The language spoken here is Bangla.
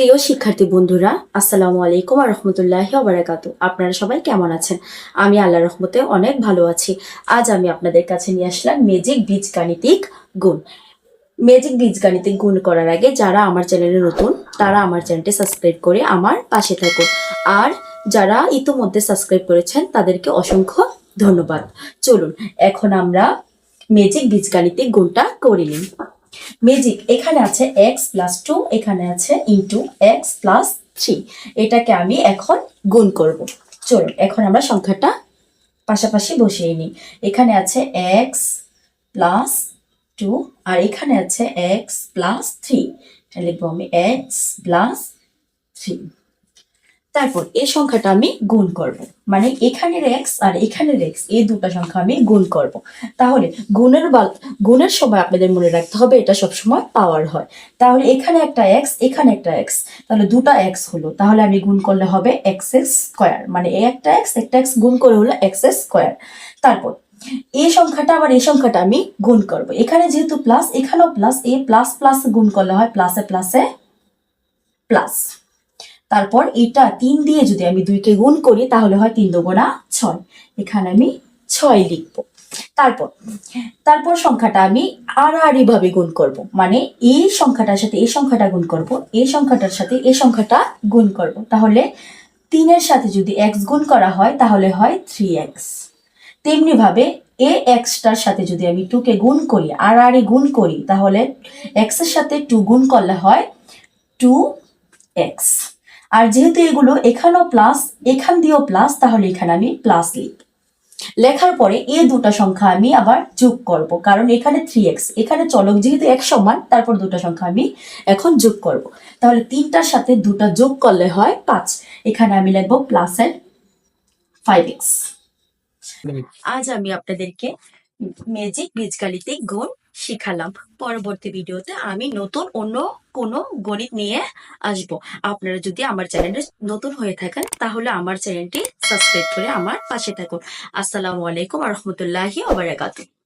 প্রিয় শিক্ষার্থী বন্ধুরা, আসসালামু আলাইকুম আর রহমতুল্লাহি ওবরাকাত আপনারা সবাই কেমন আছেন? আমি আল্লাহ রহমতে অনেক ভালো আছি। আজ আমি আপনাদের কাছে নিয়ে আসলাম মেজিক বীজগাণিতিক গুণ। মেজিক বীজগাণিতিক গুণ করার আগে যারা আমার চ্যানেলে নতুন, তারা আমার চ্যানেলটি সাবস্ক্রাইব করে আমার পাশে থাকুন। আর যারা ইতোমধ্যে সাবস্ক্রাইব করেছেন, তাদেরকে অসংখ্য ধন্যবাদ। চলুন, এখন আমরা মেজিক বীজগাণিতিক গুণটা করে নিই। মেজিক এখানে আছে এক্স প্লাস টু এখানে আছে ইন্টু এক্স প্লাস থ্রি এটাকে আমি এখন গুণ করব। চলুন, এখন আমরা সংখ্যাটা পাশাপাশি বসিয়ে নিই। এখানে আছে এক্স প্লাস টু আর এখানে আছে এক্স প্লাস থ্রি লিখব আমি এক্স প্লাস থ্রি তারপর এই সংখ্যাটা আমি গুণ করব। মানে এখানের এক্স আর এখানের এক্স এই দুটো সংখ্যা আমি গুণ করব। তাহলে গুণের গুণের সময় আপনাদের মনে রাখতে হবে, এটা সবসময় পাওয়ার হয়। তাহলে এখানে একটা এক্স এখানে একটা এক্স তাহলে দুটো এক্স হলো। তাহলে আমি গুণ করলে হবে এক্স এক্স স্কোয়ার মানে এই একটা এক্স একটা এক্স গুণ করে হলো এক্স এক্স স্কোয়ার তারপর এই সংখ্যাটা আবার এই সংখ্যাটা আমি গুণ করব। এখানে যেহেতু প্লাস এখানেও প্লাস এ প্লাস প্লাস গুণ করলে হয় প্লাসে প্লাসে প্লাস তারপর এটা তিন দিয়ে যদি আমি দুইকে গুণ করি, তাহলে হয় তিন দুগুণা ছয়। এখানে আমি ছয় লিখব। তারপর তারপর সংখ্যাটা আমি আড়াআড়ি ভাবে গুণ করব। মানে এই সংখ্যাটার সাথে এই সংখ্যাটা গুণ করব, এই সংখ্যাটার সাথে এই সংখ্যাটা গুণ করব। তাহলে তিনের সাথে যদি এক্স গুণ করা হয়, তাহলে হয় থ্রি এক্স তেমনি ভাবে এ এক্সটার সাথে যদি আমি টুকে গুণ করি, আড়াআড়ি গুণ করি, তাহলে এক্সের সাথে টু গুণ করলে হয় টু এক্স আর যেহেতু এগুলো এখানেও প্লাস এখান দিয়েও প্লাস তাহলে এখানে আমি প্লাস লিখব। লেখার পরে এই দুটা সংখ্যা আমি আবার যোগ করব কারণ এখানে থ্রি এক্স এখানে চলক যেহেতু এক সমান তারপর দুটো সংখ্যা আমি এখন যোগ করব। তাহলে তিনটার সাথে দুটো যোগ করলে হয় পাঁচ এখানে আমি লিখব প্লাসের ফাইভ এক্স আজ আমি আপনাদেরকে ম্যাজিক বীজগাণিতিক গুণ শিখালাম। পরবর্তী ভিডিওতে আমি নতুন অন্য কোনো গণিত নিয়ে আসব। আপনারা যদি আমার চ্যানেলে নতুন হয়ে থাকেন, তাহলে আমার চ্যানেলটি সাবস্ক্রাইব করে আমার পাশে থাকুন। আসসালামু আলাইকুম রহমতুল্লাহি ওবরাকাতুহ